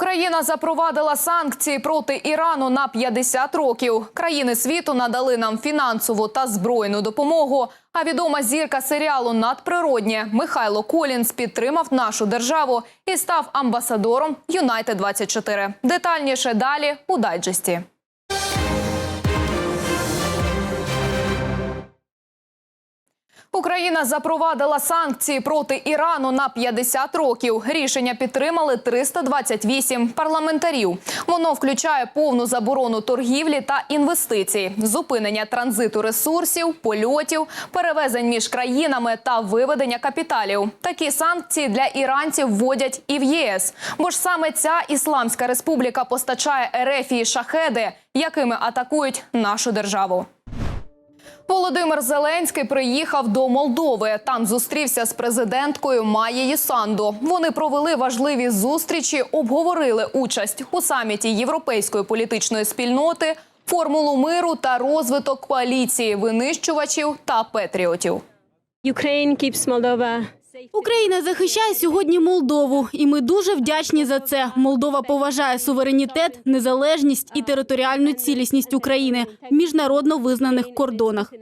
Україна запровадила санкції проти Ірану на 50 років. Країни світу надали нам фінансову та збройну допомогу. А відома зірка серіалу Надприроднє Михайло Колінс підтримав нашу державу і став амбасадором Юнайтед 24 Детальніше далі у дайджесті. Україна запровадила санкції проти Ірану на 50 років. Рішення підтримали 328 парламентарів. Воно включає повну заборону торгівлі та інвестицій, зупинення транзиту ресурсів, польотів, перевезень між країнами та виведення капіталів. Такі санкції для іранців вводять і в ЄС, бо ж саме ця ісламська республіка постачає Ерефії шахеди, якими атакують нашу державу. Володимир Зеленський приїхав до Молдови. Там зустрівся з президенткою Маєю Санду. Вони провели важливі зустрічі, обговорили участь у саміті Європейської політичної спільноти, формулу миру та розвиток коаліції винищувачів та патріотів. Ukraine keeps Moldova. Україна захищає сьогодні Молдову, і ми дуже вдячні за це. Молдова поважає суверенітет, незалежність і територіальну цілісність України в міжнародно визнаних кордонах.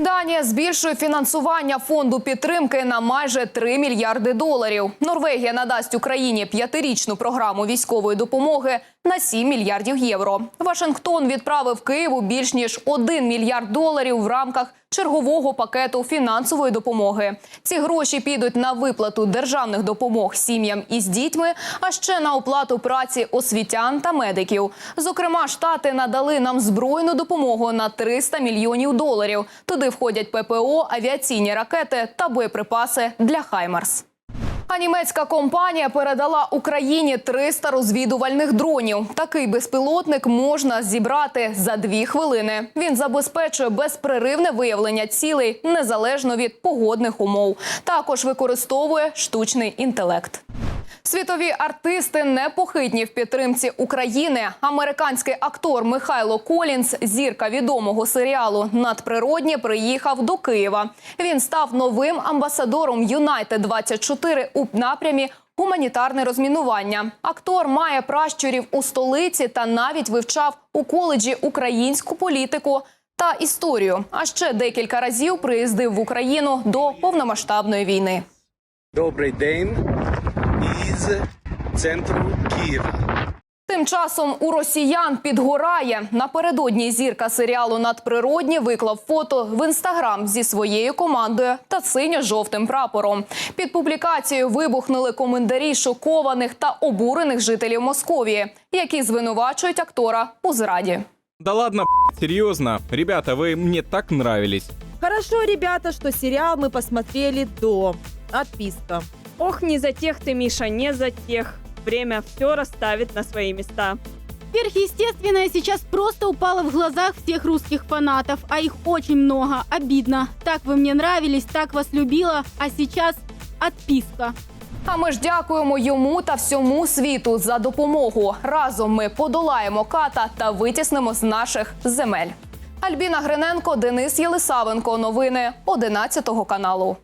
Данія збільшує фінансування фонду підтримки на майже 3 мільярди доларів. Норвегія надасть Україні п'ятирічну програму військової допомоги на 7 мільярдів євро. Вашингтон відправив Києву більш ніж 1 мільярд доларів в рамках чергового пакету фінансової допомоги. Ці гроші підуть на виплату державних допомог сім'ям із дітьми, а ще на оплату праці освітян та медиків. Зокрема, штати надали нам збройну допомогу на 300 мільйонів доларів. Туди входять ППО, авіаційні ракети та боєприпаси для Хаймарс. А німецька компанія передала Україні 300 розвідувальних дронів. Такий безпілотник можна зібрати за дві хвилини. Він забезпечує безпреривне виявлення цілей незалежно від погодних умов. Також використовує штучний інтелект. Світові артисти непохитні в підтримці України. Американський актор Михайло Колінс, зірка відомого серіалу Надприроднє, приїхав до Києва. Він став новим амбасадором Юнайтед 24 у напрямі. Гуманітарне розмінування. Актор має пращурів у столиці та навіть вивчав у коледжі українську політику та історію. А ще декілька разів приїздив в Україну до повномасштабної війни. Добрий день із центру Києва. Тим часом у росіян підгорає. Напередодні зірка серіалу Надприродні виклав фото в інстаграм зі своєю командою та синьо-жовтим прапором. Під публікацією вибухнули коментарі шокованих та обурених жителів Московії, які звинувачують актора у зраді. Да ладно, б***ь, серьезно. Ребята, вы мне так нравились. Хорошо, ребята, что сериал мы посмотрели до. Отписка. Ох, не за тех ты, Миша, не за тех. Время все расставит на свои места. Сверхъестественное сейчас просто упало в глазах всех русских фанатов, а их очень много. Обидно. Так вы мне нравились, так вас любила, а сейчас отписка. А ми ж дякуємо йому та всьому світу за допомогу. Разом ми подолаємо ката та витіснимо з наших земель. Альбіна Гриненко, Денис Єлисавенко. Новини 11 каналу.